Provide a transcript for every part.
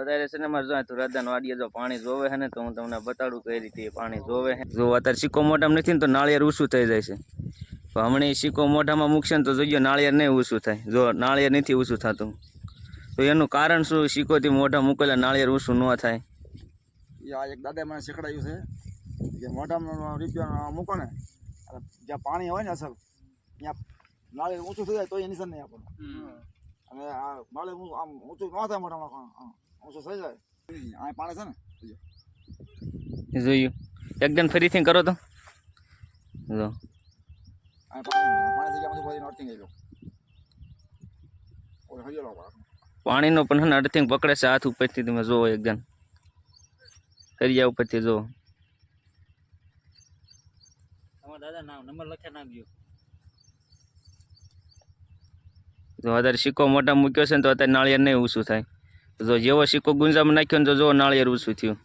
અત્યારે છે ને મારે જો તુરાદાન વાડીએ જો પાણી જોવે છે ને તો હું તમને બતાડું કઈ રીતે પાણી જોવે છે. જો અત્યારે સિક્કો મોઢામાં નથી ને તો નાળિયેર ઊંચું થઈ જાય છે. તો હમણાં સિક્કો મોઢામાં મૂકશે ને તો જોઈએ નાળિયેર નહીં ઊંચું થાય. જો નાળિયેર નથી ઊંચું થતું. તો એનું કારણ શું? સિક્કોથી મોઢા મૂકેલા નાળિયેર ઊંચું ન થાય. એ આ એક દાદા મને શીખડાયું છે જે મોઢામાં રૂપિયા મૂકો ને જ્યાં પાણી હોય ને અસર ત્યાં નાળિયેર ઊંચું થઈ જાય તો એની સર નહીં આપણને અને આ નાળિયેર ઊંચું આમ ઊંચું ન થાય મોઢામાં થઈ જાય. આ પાણી છે ને? જોયું એકદમ ફરીથી કરો તો. જો. પાણીનો પણ હે અર્થિંગ પકડે છે હાથ ઉપરથી તમે જોવો એકદમ દરિયા ઉપરથી જોવો તમારા દાદા નામ નંબર લખ્યા નાખજો. જો અત્યારે સિક્કો મોટા મૂક્યો છે ને તો અત્યારે નાળિયેર નહીં ઊંચું થાય. જો જેવો સિક્કો ગુંજામાં નાખ્યો ને તો જો નાળિયેર ઊંચું થયું.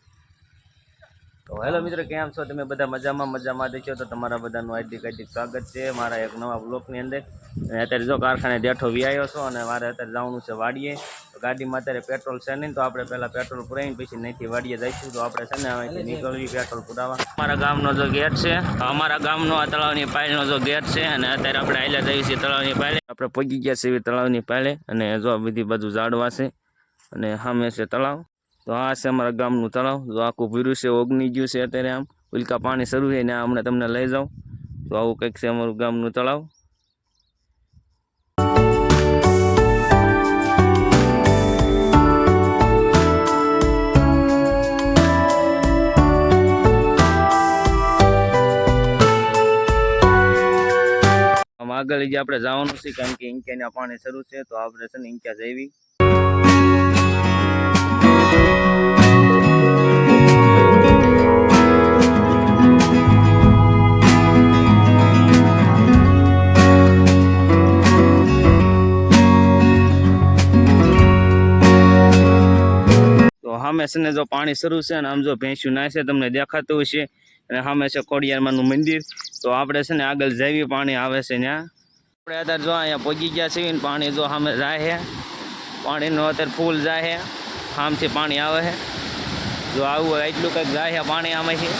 તો હેલો મિત્રો, કેમ છો? તમે બધા મજામાં? મજામાં દેખ્યો તો તમારા બધાનું હાર્દિક હાર્દિક સ્વાગત છે મારા એક નવા બ્લોકની અંદર. અને અત્યારે જો કારખાને દેઠો વ્યાયો છો અને મારે અત્યારે જવાનું છે વાડીએ. તો ગાડીમાં અત્યારે પેટ્રોલ છે નહીં, તો આપણે પહેલાં પેટ્રોલ પુરાવીને પછી નહીંથી વાડીએ જઈશું. તો આપણે છે ને અહીંથી નીકળવી પેટ્રોલ પુરાવા અમારા ગામનો જો ગેટ છે, અમારા ગામનો આ તળાવની પાયલનો જો ગેટ છે અને અત્યારે આપણે આયલા જઈએ છીએ તળાવની પાયલે આપણે પગી ગયા છીએ તળાવની પાયલે અને જો બીજી બધી ઝાડવા છે. અને સામે છે તળાવ. તો આ છે અમારા ગામનું તળાવ. જો આખું ભીરું છે, ઓગની ગયું છે અત્યારે આમ. ઉલ્કા પાણી શરૂ છે ને આ હમણાં તમને લઈ જાઉં. તો આવું કંઈક છે અમારું ગામનું તળાવ. આગળ જે આપણે જવાનું છે, કારણ કે ઇંક્યાના પાણી શરૂ છે. તો આપણે છે ને ઇંક્યા જઈવી. સામે છે ને જો પાણી શરૂ છે અને આમ જો ભેંસ્યું ના છે, તમને દેખાતું હશે. અને સામે છે ખોડિયારમાંનું મંદિર. તો આપણે છે ને આગળ જેવી પાણી આવે છે ત્યાં આપણે અત્યારે જો અહીંયા પહોંચી ગયા છીએ પાણી જો સામે જાય છે પાણીનો અત્યારે ફૂલ જાય છે આમથી પાણી આવે છે જો આવું એટલું કંઈક જાય છે પાણી આમાંથી.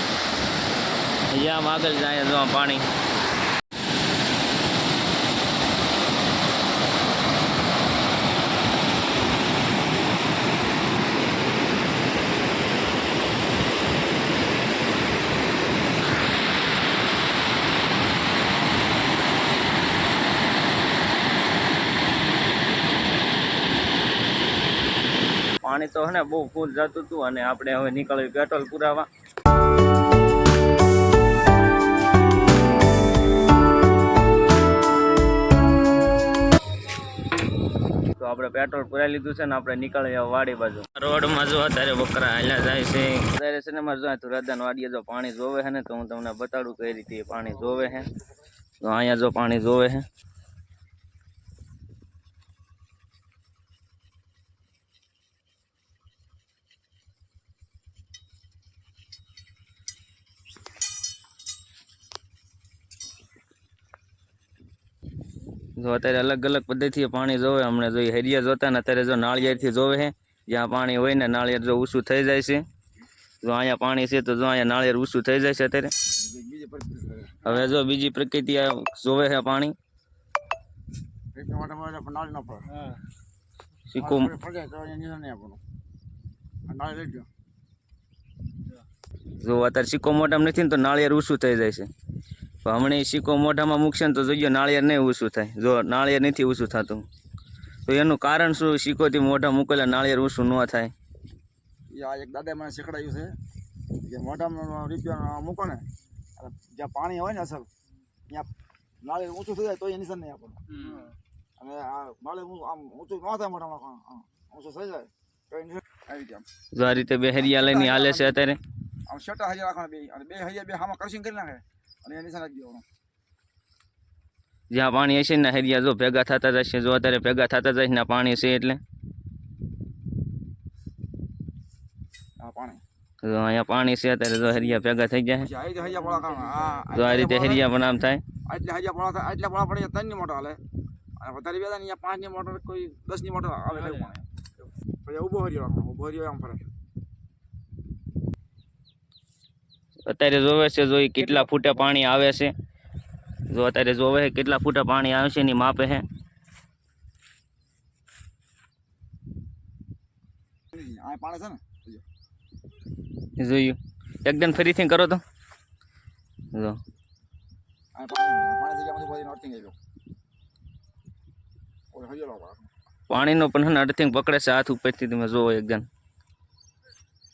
આમ આગળ જાય જો પાણી. પાણી તો હે ને બહુ ફૂલ જતું હતું અને આપણે હવે નીકળ્યું પેટ્રોલ પુરાવા. તો આપણે પેટ્રોલ પુરાઈ લીધું છે ને આપણે નીકળ્યા વાડી બાજુ. રોડમાં જો અત્યારે બકરા હાલ્યા જાય છે. અત્યારે છે ને મારે જો તુરાદાન વાડીએ જો પાણી જોવે છે ને તો હું તમને બતાડું કઈ રીતે પાણી જોવે છે. તો અહીંયા જો પાણી જોવે છે. જો અત્યારે અલગ અલગ પદ્ધતિએ પાણી જોવે, હમણાં જો હેરિયા જોતા ને અત્યારે જો નાળિયેરથી જોવે છે જ્યાં પાણી હોય ને નાળિયેર જો ઊંચું થઈ જાય છે. જો અહીંયા પાણી છે તો જો અહીંયા નાળિયેર ઊંચું થઈ જાય છે અત્યારે. બીજી પરિસ્થિતિ કરે હવે જો બીજી પ્રકૃતિ આ જોવે છે પાણી. એટલા માટે મારે નાળી ન પડે સિક્કો નાળી પડે તો એ નિશાન નહીં આપણું આ નાળી લઈ ગયો જો અત્યારે સિક્કો મોઢામાં નથી ને તો નાળિયેર ઊંચું થઈ જાય છે. તો હમણાં સિક્કો મોઢામાં મૂકશે ને તો જોઈએ નાળિયેર નહીં ઊંચું થાય. જો નાળિયેર નથી ઊંચું થતું. તો એનું કારણ શું? સિક્કોથી મોઢા મૂકેલા નાળિયેર ઊંચું ન થાય. આ એક દાદા મને શીખડાયું છે કે મોઢામાં રૂપિયા મૂકો ને જ્યાં પાણી હોય ને અસર ત્યાં નાળે ઊંચું થઈ જાય તો એ નિશાન નહીં આપણને અને આ નાળે આમ ઊંચું ન થાય મોઢામાં પણ ઊંચું થઈ જાય તો આવી જાય જો આ રીતે બે હરિયા લઈને હાલે છે અત્યારે. આમ શટા હજાર રાખવાના બે અને બે હજાર બે હામાં કરશિંગ કરી નાખે. અને એની સાથે દેવાનું જ્યાં પાણી હશે ને હરિયા જો ભેગા થતા જશે જો અત્યારે ભેગા થતા જશે ને પાણી છે એટલે. જો અહીંયા પાણી છે અત્યારે જો હરિયા ભેગા થઈ જાય જો આ રીતે હરિયા પણ આમ થાય. આટલે હજાર પોળા થાય આટલા પોળા પડે ત્રણની મોટર હાલે. અને વધારે બે પાંચની મોટર કોઈ દસની મોટર આવે એવું ઊભો હર્યો ઊભો હર્યો આમ ફરે. અત્યારે જોવે છે જો ઈ કેટલા ફૂટે પાણી આવે છે. જો અત્યારે જોવે છે કેટલા ફૂટે પાણી આવે છે એની માપે છે આ પાણી છે ને? જોયું. એકદમ ફરીથી કરો તો. જો. આ પાણી આ પાણી જગ્યામાંથી બધી નોર્થિંગ આવ્યો? ઓલો હરિયો પાણી પાણીનો પણ હે ને અર્થિંગ પકડે છે હાથ ઉપરથી તમે જોવો એકદમ.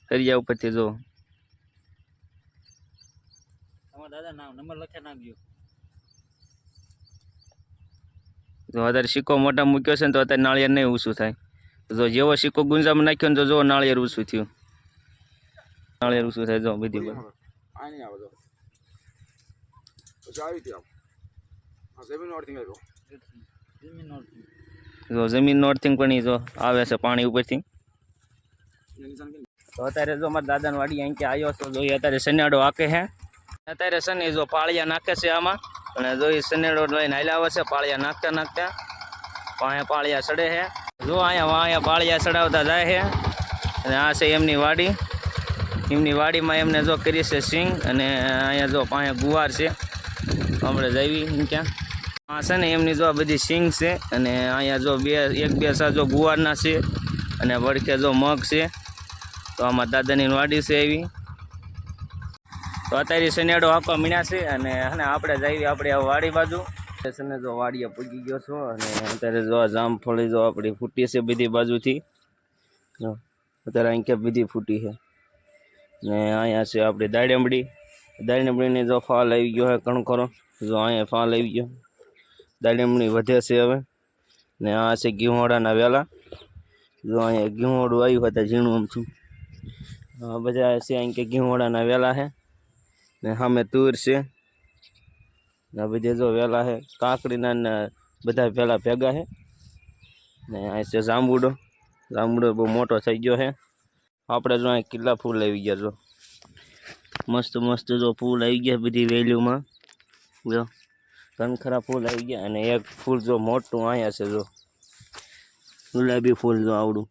દરિયા ઉપરથી જોવો તમારા દાદા નામ નંબર લખ્યા નાખજો જો અત્યારે સિક્કો મોટા મૂક્યો છે ને તો અત્યારે નાળિયેર નહીં ઊંચું થાય. તો જો જેવો સિક્કો ગુંજામાં નાખ્યો ને તો જો નાળિયેર ઊંચું થયું. નાળિયેર ઊંચું થાય જો બધી બાજુ. આ નહીં આવે તો. પછી આવી હતી આમ. આ જમીન નોર્થિંગ આવ્યો જમીન નોટથી. જો જમીન નોર્થિંગ પણ ઈ જો આવે છે પાણી ઉપરથી. એ નિશાન કેમ તો અત્યારે જો મારા દાદાની વાડી અહીં આવ્યો છો જો ઈ અત્યારે સનેડો હાકે છે. અત્યારે છે ને જો પાળિયા નાખે છે આમાં. અને જો એ સનેડો લઈને હાલ્યા આવે છે, પાળિયા નાખતા નાખતા. અહીંયા પાળિયા ચડે છે. જો અહીંયા અહીંયા પાળિયા ચડાવતા જાય છે. અને આ છે એમની વાડી. એમની વાડીમાં એમને જો કરી છે સિંગ અને અહીંયા જો અહીંયા ગુવાર છે. આપણે જઈવી ક્યાં. આ છે ને એમની જો બધી સિંગ છે. અને અહીંયા જો બે એક બે સા જો ગુવારના છે. અને વડકે જો મગ છે. તો આમાં દાદાની વાડી છે એવી. તો અત્યારે શનેડો આપવા મીણ્યા છે અને હને આપણે જઈએ આપણે વાડી બાજુ. છે જો વાડીએ પૂગી ગયો છો અને અત્યારે જો જામફળી જો આપણી ફૂટી છે બધી બાજુથી. જો, અત્યારે અહીં ક્યાં બધી ફૂટી છે. ને અહીંયા છે આપણી દાડેમડી. દાડેમડીની જો ફાલ આવી ગયો છે કણખરો. જો અહીંયા ફાલ આવી ગયો. દાડેમડી વધે છે હવે. ને આ છે ઘીહોડાના વેલા. જો અહીંયા ઘીહોડું આવ્યું હતા ઝીણું આમ છું બધા છે અહીં કે ઘીહોડાના વેલા છે. ને સામે તુર છે. ને આ બધે જો વેલા છે કાકડીના ને બધા વેલા ભેગા છે ને આ છે જાંબુડો. જાંબુડો બહુ મોટો થઈ ગયો છે આપણે જો અહીં કેટલા ફૂલ આવી ગયા જો. મસ્ત મસ્ત જો ફૂલ આવી ગયા બધી વેલ્યુમાં જો કનખરા ફૂલ આવી ગયા અને એક ફૂલ જો મોટું અહીંયા છે જો. ગુલાબી ફૂલ જો આવડું.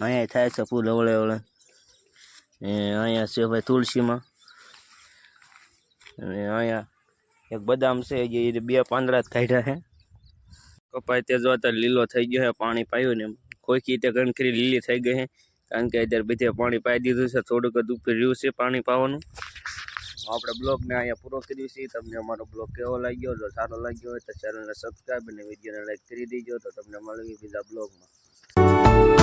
અહીંયા થાય છે ફૂલ અવળે અવળે ને અહીંયા છે ભાઈ તુલસીમાં. અને અહીંયા એક બદામ છે જે બે પાંદડા જ કાઢ્યા છે. કપાય તે જોવા અત્યારે લીલો થઈ ગયો છે, પાણી પાયું ને કોઈક તે કણખરી લીલી થઈ ગઈ છે, કારણ કે અત્યારે બધે પાણી પાઈ દીધું છે, થોડુંક જ ઉપર રહ્યું છે પાણી પાવાનું. આપણે બ્લોગને અહીંયા પૂરો કર્યું છે તમને અમારો બ્લોગ કેવો લાગ્યો, જો સારો લાગ્યો હોય તો ચેનલને સબસ્ક્રાઈબ અને વિડીયોને લાઈક કરી દેજો, તો તમને મળવી બીજા બ્લોગમાં.